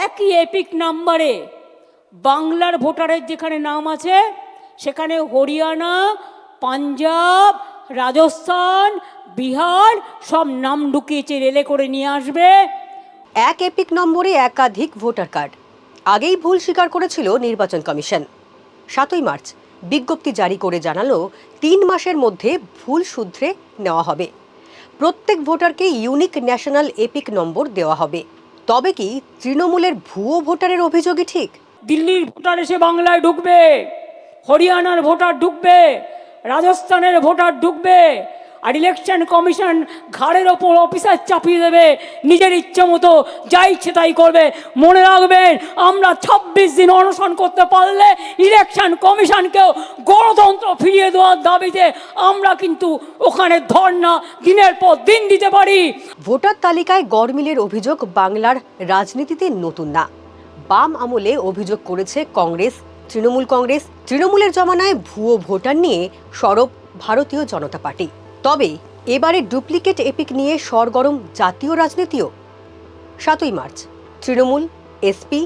একই এপিক নাম্বারে বাংলার ভোটারের যেখানে নাম আছে, সেখানে হরিয়ানা, পাঞ্জাব, রাজস্থান, বিহার, সব নাম ঢুকিয়েছে রেলে করে নিয়ে আসবে। এক এপিক নম্বরে একাধিক ভোটার কার্ড। আগেই ভুল স্বীকার করেছিল নির্বাচন কমিশন। সাতই মার্চ, বিজ্ঞপ্তি জারি করে জানালো, তিন মাসের মধ্যে ভুল শুধরে নেওয়া হবে। প্রত্যেক ভোটারকে ইউনিক ন্যাশনাল এপিক নম্বর দেওয়া হবে। তবে কি তৃণমূলের ভুয়ো ভোটারের অভিযোগই ঠিক? দিল্লির ভোটার এসে বাংলায় ঢুকবে, হরিয়ানার ভোটার ঢুকবে, রাজস্থানের ভোটার ঢুকবে আর ইলেকশন কমিশন ঘাড়ের ওপর অফিসার চাপিয়ে দেবে। নিজের ইচ্ছে মতো যা ইচ্ছে তাই করবে। মনে রাখবেন, আমরা ছাব্বিশ দিন অনশন করতে পারলে ইলেকশন কমিশনকেও গণতন্ত্র ফিরিয়ে দেওয়ার দাবিতে আমরা কিন্তু ওখানে ধর্না দিনের পর দিন দিতে পারি। ভোটার তালিকায় গড়মিলের অভিযোগ বাংলার রাজনীতিতে নতুন না। বাম আমলে অভিযোগ করেছে কংগ্রেস, তৃণমূল কংগ্রেস। তৃণমূলের জমানায় ভুয়ো ভোটার নিয়ে সরব ভারতীয় জনতা পার্টি। তবে এবারে ডুপ্লিকেট এপিক নিয়ে সরগরম জাতীয় রাজনীতিও। সাতই মার্চ তৃণমূল এসপি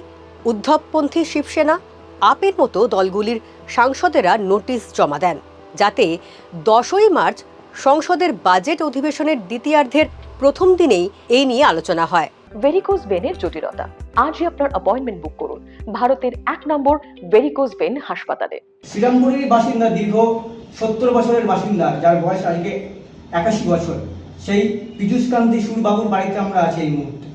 উদ্ধবপন্থী শিবসেনা আপের মতো দলগুলির সাংসদেরা নোটিশ জমা দেন যাতে দশই মার্চ সংসদের বাজেট অধিবেশনের দ্বিতীয়ার্ধের প্রথম দিনেই এই নিয়ে আলোচনা হয়। ভেরিকোজ ভেনের জটিলতা। আজই আপনার অ্যাপয়েন্টমেন্ট বুক করুন। ভারতের এক নম্বর ভেরিকোজ ভেন হাসপাতালে। শ্রীরামপুরের বাসিন্দা দীর্ঘ সত্তর বছরের বাসিন্দা, যার বয়স আজকে একাশি বছর। সেই পীযুষকান্তি সুরবাবুর বাড়িতে আমরা আছি এই মুহূর্তে।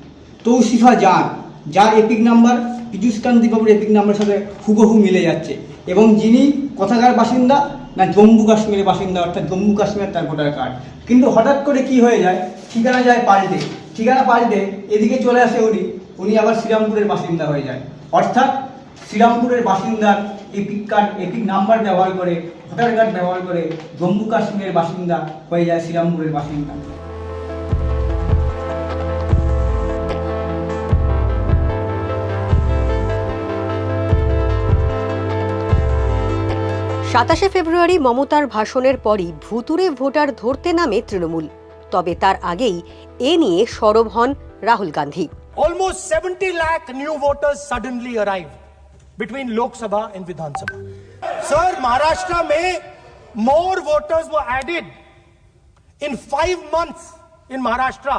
তৌসিফা জান যার এপিক নাম্বার পীযুষকান্তি বাবুর এপিক নাম্বারের সাথে হুবহু মিলে যাচ্ছে। এবং যিনি কোথাকার বাসিন্দা, না জম্মু কাশ্মীরের বাসিন্দা, অর্থাৎ জম্মু কাশ্মীরের তার ভোটার কার্ড কিন্তু হঠাৎ করে কি হয়ে যায়? ঠিকানা যায় পাল্টে। ঠিকানা পাল্টে, এদিকে চলে আসে উনি উনি আবার শ্রীরামপুরের বাসিন্দা হয়ে যায়। অর্থাৎ শ্রীরামপুরের বাসিন্দার এপিক কার্ড এপিক নাম্বার ব্যবহার করে ভোটার কার্ড ব্যবহার করে জম্মু কাশ্মীরের বাসিন্দা হয়ে যায় শ্রীরামপুরের বাসিন্দা। সাতাশে ফেব্রুয়ারি মমতার ভাষণের পরই ভুতুরে ভোটার ধরতে নামে তৃণমূল। তবে তার আগেই এ নিয়ে সরব হন Rahul Gandhi. Almost 70 lakh new voters suddenly arrived between Lok Sabha and Vidhan Sabha sir Maharashtra में more voters were added in five months in Maharashtra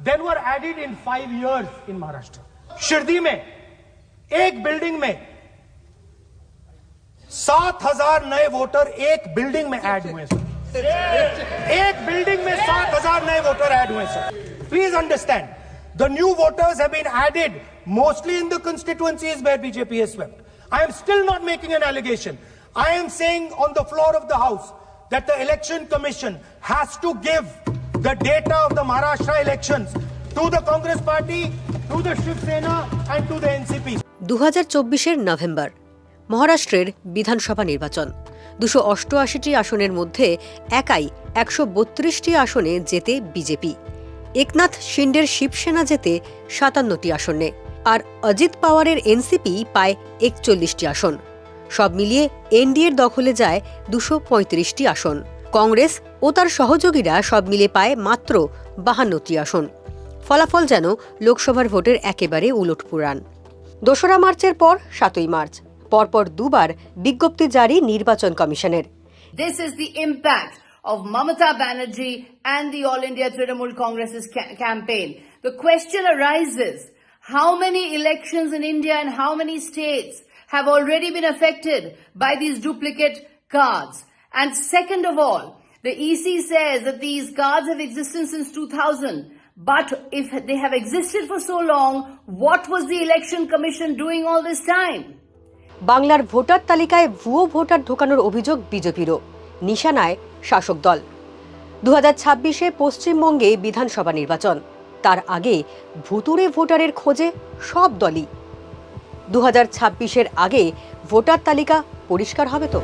than were added in five years in Maharashtra Shirdi में एक building में सात हज़ार नए voter एक building में add हुए सर एक बिल्डिंग में सात हज़ार नए वोटर ऐड हुए sir please understand the new voters have been added mostly in the constituencies where BJP has swept. I am still not making an allegation. I am saying on the floor of the House that the Election Commission has to give the data of the Maharashtra elections to the Congress Party, to the Shiv Sena, and to the NCP. দু হাজার চব্বিশের November মহারাষ্ট্রের বিধানসভা নির্বাচন দুশো অষ্টআশিটি আসনের মধ্যে একাই একশো বত্রিশটি আসনে জেতে বিজেপি একনাথ শিন্ডের শিবসেনা জেতে সাতান্নটি আসনে, আর অজিত পাওয়ারের এনসিপি পায় একচল্লিশটি আসন। সব মিলিয়ে এনডিএর দখলে যায় দুশো পঁয়ত্রিশটি আসন। কংগ্রেস ও তার সহযোগীরা সব মিলে পায় মাত্র বাহান্নটি আসন। ফলাফল যেন লোকসভার ভোটের একেবারে উলটপুরাণ দোসরা মার্চের পর সাতই মার্চ, পরপর দুবার বিজ্ঞপ্তি জারি নির্বাচন কমিশনের। This is the impact of Mamata Banerjee and the All India Trinamool Congress's ca- campaign. The question arises, how many elections in India and how many states have already been affected by these duplicate cards? And second of all, the EC says that these cards have existed since 2000. But if they have existed for so long, what was the election commission doing all this time? বাংলার voter তালিকায় ভুয়ো voter ঢোকানোর অভিযোগ বিজেপিরও নিশানায় শাসক দল। দু হাজার ছাব্বিশে পশ্চিমবঙ্গে বিধানসভা নির্বাচন। তার আগে ভুতুরে ভোটারের খোঁজে সব দলই। দু হাজার ছাব্বিশের আগে ভোটার তালিকা পরিষ্কার হবে তো?